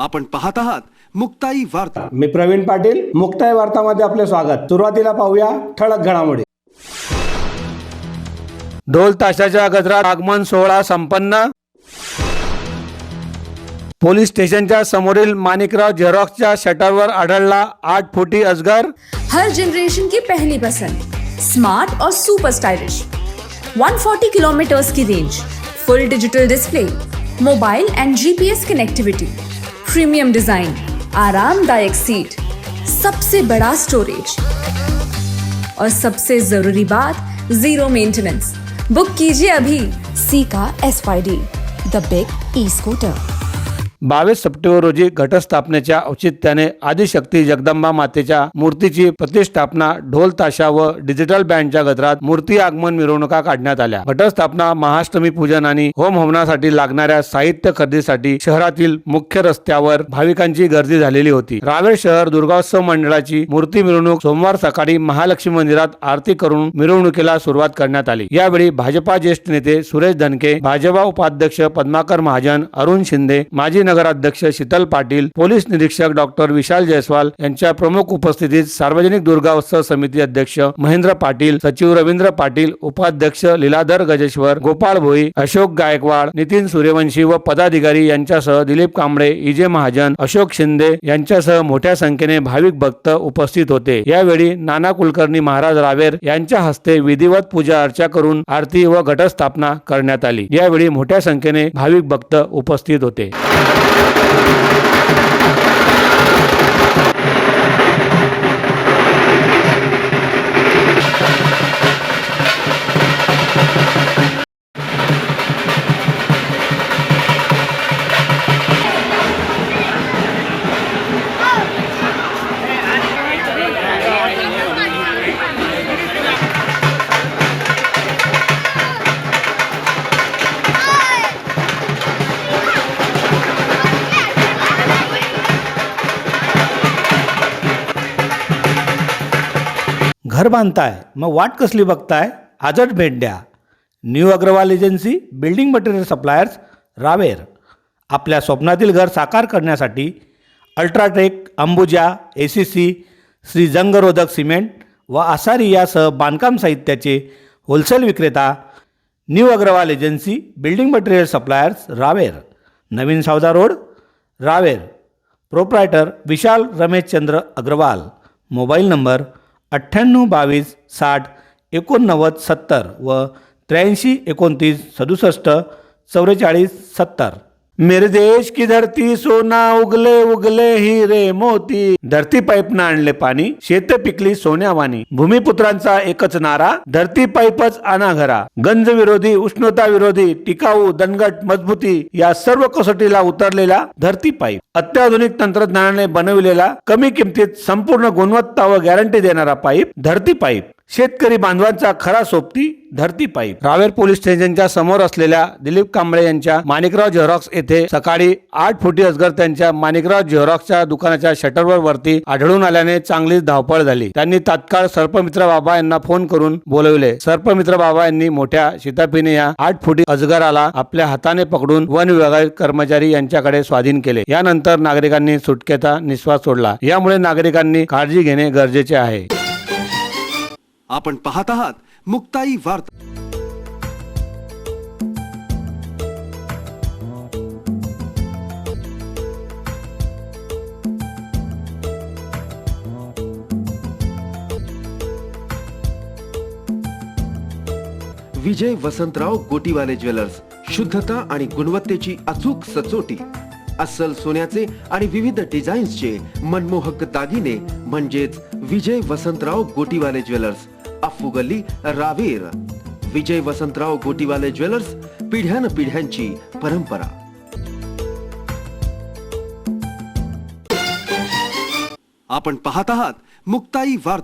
आपण पाहत आहात मुक्ताई वार्ता. मी प्रवीण पाटील मुक्ताय वार्तामध्ये आपले स्वागत. सुरुवातीला पाहूया ठळक घडामोडी. ढोल ताशाच्या गजरात आगमन सोहळा संपन्न. पोलीस स्टेशनच्या समोरील माणिकराव झेरॉक्सच्या शटरवर आढळला आठ फुटी अजगर. हर जनरेशन की पहली पसंद स्मार्ट और सुपर स्टाइलिश 140 किलोमीटर्स की range full digital display mobile and GPS connectivity premium design, आरामदायक सीट सबसे बड़ा स्टोरेज और सबसे ज़रूरी बात ज़ीरो मेंटेनेंस बुक कीजिए अभी। सी का S the big E scooter बावीस सप्टेंबर रोजी घटस्थापनेच्या औचित्याने आदिशक्ती जगदंबा मातेच्या मूर्तीची प्रतिष्ठापना ढोल ताशा व डिजिटल बँडच्या गजरात मूर्ती आगमन मिरवणुका काढण्यात आल्या. घटस्थापना महाअष्टमी पूजन आणि होम हवनासाठी लागणाऱ्या साहित्य खरेदीसाठी शहरातील मुख्य रस्त्यावर भाविकांची गर्दी झालेली होती. रावेर शहर दुर्गोत्सव मंडळाची मूर्ती मिरवणूक सोमवार सकाळी महालक्ष्मी मंदिरात आरती करून मिरवणुकीला सुरुवात करण्यात आली. यावेळी भाजपा ज्येष्ठ नेते सुरेश धनके भाजपा उपाध्यक्ष पद्माकर महाजन अरुण शिंदे माजी नगराध्यक्ष शीतल पाटील पोलीस निरीक्षक डॉक्टर विशाल जयस्वाल यांच्या प्रमुख उपस्थितीत सार्वजनिक दुर्गावत्सव समिती अध्यक्ष महेंद्र पाटील सचिव रवींद्र पाटील उपाध्यक्ष लीलाधर गजेश्वर गोपाळ भोई अशोक गायकवाड नितीन सूर्यवंशी व पदाधिकारी यांच्यासह दिलीप कांबळे इजे महाजन अशोक शिंदे यांच्यासह मोठ्या संख्येने भाविक भक्त उपस्थित होते. यावेळी नाना कुलकर्णी महाराज रावेर यांच्या हस्ते विधिवत पूजा अर्चा करून आरती व घटस्थापना करण्यात आली. यावेळी मोठ्या संख्येने भाविक भक्त उपस्थित होते. Thank you. घर बांधताय मग वाट कसली बघताय? आजच भेट द्या. New Agarwal agency building material suppliers Raver. आपल्या स्वप्नातील घर साकार करण्यासाठी UltraTech Ambuja A C C Shree जंगरोधक cement व आसारी यासह बांधकाम साहित्याचे होलसेल विक्रेता new Agarwal agency building material suppliers Raver. नवीन Savda road Raver. Proprietor Vishal Rameshchandra Agarwal. Mobile number अठ्ठ्याण्णव बावीस साठ एकोणनव्वद सत्तर व त्र्याऐंशी एकोणतीस सदुसष्ट चौवेचाळीस सत्तर. मेरे देश की धरती सोना उगले उगले हिरे मोती. धरती पाईपनं आणले पाणी शेत पिकली सोन्यावानी भूमिपुत्रांचा एकच नारा धरती पाईपच आणा घरा गंज विरोधी उष्णता विरोधी टिकाऊ दणगट मजबूती या सर्व कसोटीला उतरलेला धरती पाईप. अत्याधुनिक तंत्रज्ञानाने बनविलेला कमी किमतीत संपूर्ण गुणवत्ता व गॅरंटी देणारा पाईप धरती पाईप. शेतकरी बांधवांचा खरा सोबती धरती पाईप. रावेर पोलीस स्टेशनच्या समोर असलेल्या दिलीप कांबळे यांच्या माणिकराव झेरॉक्स येथे सकाळी आठ फुटी असगर त्यांच्या माणिकराव झेरॉक्सच्या दुकानाच्या शटरवर वरती आढळून आल्याने चांगलीच धावपळ झाली. त्यांनी तात्काळ सर्पमित्र बाबा यांना फोन करून बोलवले. सर्पमित्र बाबा यांनी मोठ्या शितापीने या आठ फुटी अजगराला आपल्या हाताने पकडून वन विभागातील कर्मचारी यांच्याकडे स्वाधीन केले. यानंतर नागरिकांनी सुटकेचा निश्वास सोडला. यामुळे नागरिकांनी काळजी घेणे गरजेचे आहे. आपण पाहत आहात मुक्ताई वार्ता. विजय वसंतराव गोटीवाले ज्वेलर्स शुद्धता आणि गुणवत्तेची अचूक सचोटी. अस्सल सोन्याचे आणि विविध डिझाईन्सचे मनमोहक दागिने म्हणजेच विजय वसंतराव गोटीवाले ज्वेलर्स अफ्फू गल्ली रावेर. विजय वसंतराव गोटीवाले ज्वेलर्स पिढ्यान पिढ्यांची परंपरा. आपण पाहत आहात मुक्ताई वार्ता.